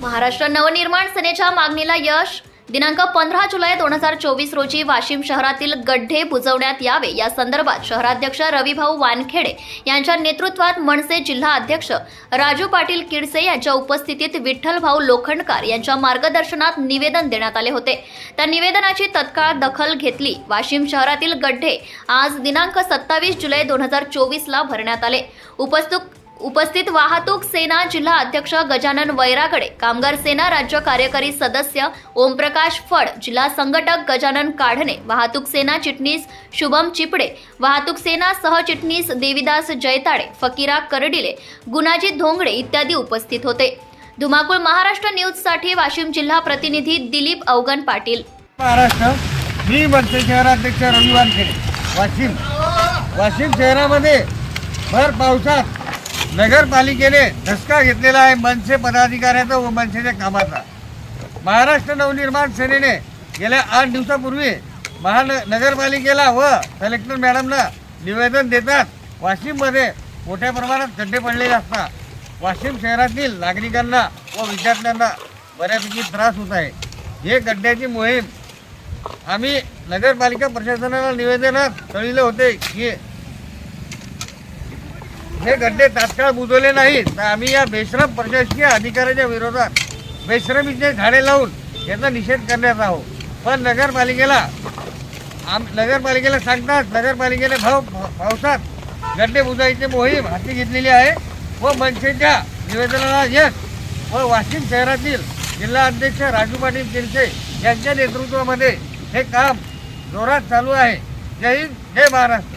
महाराष्ट्र नवनिर्माण सेनेच्या मागणीला यश. दिनांक पंधरा जुलै दोन हजार चोवीस रोजी वाशिम शहरातील गड्ढे बुजवण्यात यावे. या संदर्भात शहराध्यक्ष रविभाऊ वानखेडे यांच्या नेतृत्वात मनसे जिल्हा अध्यक्ष राजू पाटील किडसे यांच्या उपस्थितीत विठ्ठलभाऊ लोखंडकार यांच्या मार्गदर्शनात निवेदन देण्यात आले होते. त्या निवेदनाची तत्काळ दखल घेतली. वाशिम शहरातील गड्ढे आज दिनांक सत्तावीस जुलै दोन हजार चोवीसला भरण्यात आले. उपस्थित उपस्थित वाहतूक सेना जिल्हा अध्यक्ष गजानन वैरागडे कामगार सेना राज्य कार्यकारी सदस्य ओमप्रकाश फड जिल्हा संघटक गजानन काढणे वाहतूक सेना चिटणीस शुभम चिपडे वाहतूक सेना सहचिटणीस देविदास जैताडे फकीरा करडिले गुणाजी धोंगडे इत्यादी उपस्थित होते. धुमाकूळ महाराष्ट्र न्यूजसाठी वाशिम जिल्हा प्रतिनिधी दिलीप अवगण पाटील. महाराष्ट्र मी शहराध्यक्ष रवी वानखेडे वाशिम. वाशिम शहरामध्ये भर पावसात नगरपालिकेने धसका घेतलेला आहे मनसे पदाधिकाऱ्याचा व मनसेच्या कामाचा. महाराष्ट्र नवनिर्माण सेनेने गेल्या आठ दिवसापूर्वी महान नगरपालिकेला व कलेक्टर मॅडमला निवेदन देतात वाशिममध्ये मोठ्या प्रमाणात खड्डे पडलेले असतात वाशिम शहरातील नागरिकांना व विद्यार्थ्यांना बऱ्यापैकी त्रास होत आहे. हे गड्ड्याची मोहीम आम्ही नगरपालिका प्रशासनाला निवेदनात कळविले होते की हे गड्डे तात्काळ बुजवले नाहीत. तर आम्ही या बेश्रम प्रशासकीय अधिकाऱ्याच्या विरोधात बेश्रमीचे झाडे लावून याचा निषेध करण्यात आहोत. पण नगरपालिकेला आम नगरपालिकेला सांगतात नगरपालिकेने भाव पावसात गड्डे बुजायची मोहीम हाती घेतलेली आहे व मनसेच्या निवेदनाला यश व वाशिम शहरातील जिल्हा अध्यक्ष राजू पाटील किरसे यांच्या नेतृत्वामध्ये हे काम जोरात चालू आहे. जय हिंद जय महाराष्ट्र.